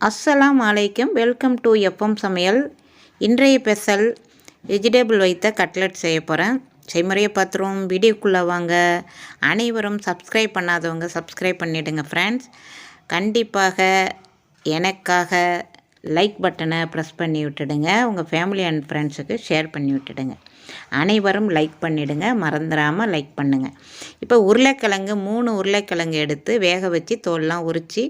அஸ்ஸலாம் அலைக்கும். Welcome to FM சமையல். இன்றைய ஸ்பெஷல் வெஜிடபிள் வைத்த கட்லெட் செய்ய போகிறேன் செய்முறையை பார்த்துருவோம். வீடியோக்குள்ளே வாங்க. அனைவரும் சப்ஸ்கிரைப் பண்ணாதவங்க சப்ஸ்கிரைப் பண்ணிவிடுங்க ஃப்ரெண்ட்ஸ் கண்டிப்பாக எனக்காக லைக் பட்டனை ப்ரெஸ் பண்ணி விட்டுடுங்க. உங்கள் ஃபேமிலி அண்ட் ஃப்ரெண்ட்ஸுக்கு ஷேர் பண்ணி விட்டுடுங்க. அனைவரும் லைக் பண்ணிவிடுங்க மறந்துடாமல் லைக் பண்ணுங்கள் இப்போ உருளைக்கிழங்கு மூணு உருளைக்கிழங்கு எடுத்து வேக வச்சு தோல்லாம் உரித்து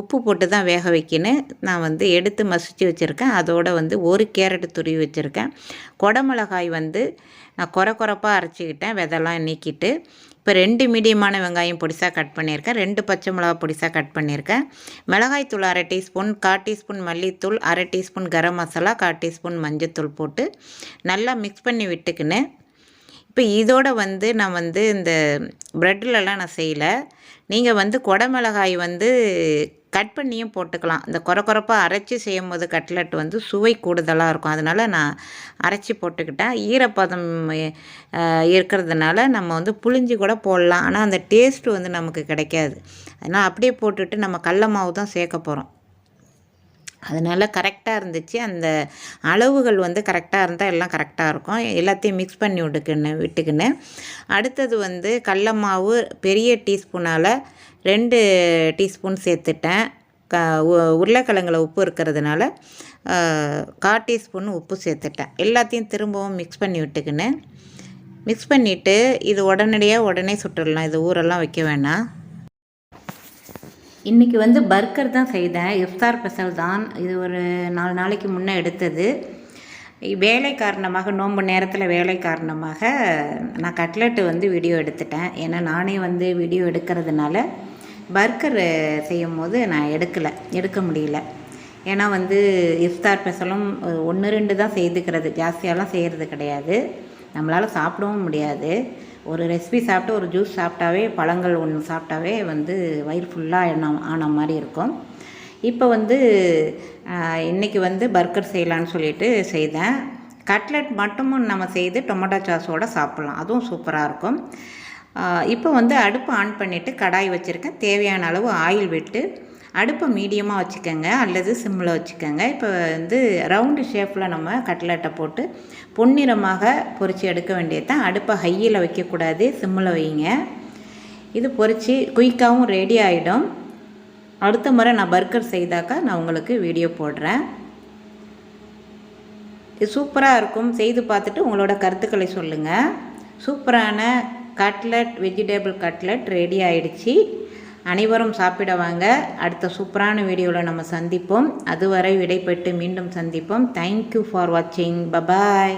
உப்பு போட்டு தான் வேக வைக்கணும். நான் வந்து எடுத்து மசித்து வச்சுருக்கேன். அதோடு வந்து ஒரு கேரட்டு துருவி வச்சுருக்கேன். கொடமிளகாய் வந்து நான் குறை குறைப்பாக அரைச்சிக்கிட்டேன். விதெல்லாம் நீக்கிட்டு இப்போ ரெண்டு மீடியமான வெங்காயம் பொடிசாக கட் பண்ணியிருக்கேன். ரெண்டு பச்சை மிளகா பொடிசாக கட் பண்ணியிருக்கேன். மிளகாய் தூள் அரை டீஸ்பூன் கால் டீஸ்பூன் மல்லித்தூள் அரை டீஸ்பூன் கரம் மசாலா கால் டீஸ்பூன் மஞ்சத்தூள் போட்டு நல்லா மிக்ஸ் பண்ணி விட்டுக்கின்னு இப்போ இதோட வந்து நான் வந்து இந்த ப்ரெட்லலாம் நான் செய்யலை. நீங்கள் வந்து குடமிளகாய் வந்து கட் பண்ணியும் போட்டுக்கலாம். இந்த குறை குறைப்பாக அரைச்சி செய்யும் போது கட்லெட் வந்து சுவை கூடுதலாக இருக்கும். அதனால் நான் அரைச்சி போட்டுக்கிட்டேன். ஈரப்பதம் இருக்கிறதுனால நம்ம வந்து புளிஞ்சி கூட போடலாம். ஆனால் அந்த டேஸ்ட்டு வந்து நமக்கு கிடைக்காது. அதனால் அப்படியே போட்டுட்டு நம்ம கடல மாவு தான் சேர்க்க போகிறோம் அதனால் கரெக்டாக இருந்துச்சு. அந்த அளவுகள் வந்து கரெக்டாக இருந்தால் எல்லாம் கரெக்டாக இருக்கும். எல்லாத்தையும் மிக்ஸ் பண்ணி விட்டுக்கின்னு விட்டுக்கின்னு. அடுத்தது வந்து கடல மாவு பெரிய டீஸ்பூனால் ரெண்டு டீஸ்பூன் சேர்த்துட்டேன். க உருளைக்கிழங்குல உப்பு இருக்கிறதுனால கால் டீஸ்பூன் உப்பு சேர்த்துட்டேன். எல்லாத்தையும் திரும்பவும் மிக்ஸ் பண்ணி விட்டுக்கின்னு. மிக்ஸ் பண்ணிவிட்டு இது உடனடியாக உடனே சுட்டுடலாம் இது ஊரெல்லாம் வைக்க வேணாம். இன்றைக்கி வந்து பர்கர் தான் செய்தேன். இஃப்தார் பெசல் தான். இது ஒரு நாலு நாளைக்கு முன்னே எடுத்தது. வேலை காரணமாக நோன்பு நேரத்தில் வேலை காரணமாக நான் கட்லெட்டு வந்து வீடியோ எடுத்துட்டேன். ஏன்னா நானே வந்து வீடியோ எடுக்கிறதுனால பர்கர் செய்யும் போது நான் எடுக்கலை. எடுக்க முடியல. ஏன்னா வந்து இஃப்தார் பெசலும் ஒன்று ரெண்டு தான் செய்துக்கிறது. ஜாஸ்தியாலாம் செய்கிறது கிடையாது. நம்மளால் சாப்பிடவும் முடியாது. ஒரு ரெசிபி சாப்பிட்டு ஒரு ஜூஸ் சாப்பிட்டாவே பழங்கள் ஒன்று சாப்பிட்டாவே வந்து வயிறு ஃபுல்லாக என்ன ஆன மாதிரி இருக்கும். இப்போ வந்து இன்றைக்கி வந்து பர்கர் செய்யலான்னு சொல்லிட்டு செய்தேன். கட்லெட் மட்டும் நம்ம செய்து டொமேட்டோ சாஸோடு சாப்பிட்லாம். அதுவும் சூப்பராக இருக்கும். இப்போ வந்து அடுப்பு ஆன் பண்ணிவிட்டு கடாய் வச்சுருக்கேன். தேவையான அளவு ஆயில் விட்டு அடுப்பை மீடியமாக வச்சுக்கோங்க அல்லது சிம்மில் வச்சுக்கோங்க. இப்போ வந்து ரவுண்டு ஷேப்பில் நம்ம கட்லெட்டை போட்டு பொன்னிறமாக பொறிச்சு எடுக்க வேண்டியது தான் அடுப்பை ஹையில் வைக்கக்கூடாது சிம்மில் வைங்க. இது பொறிச்சு குயிக்காகவும் ரெடி ஆகிடும் அடுத்த முறை நான் பர்கர் செய்தாக்கா நான் உங்களுக்கு வீடியோ போடுறேன். இது சூப்பராக இருக்கும். செய்து பார்த்துட்டு உங்களோட கருத்துக்களை சொல்லுங்கள் சூப்பரான கட்லட் வெஜிடேபிள் கட்லட் ரெடி ஆயிடுச்சு. அனைவரும் சாப்பிட வாங்க. அடுத்த சூப்பரான வீடியோவில் நம்ம சந்திப்போம். அதுவரை விடைபெற்று மீண்டும் சந்திப்போம். தேங்க்யூ ஃபார் வாட்சிங் பபாய்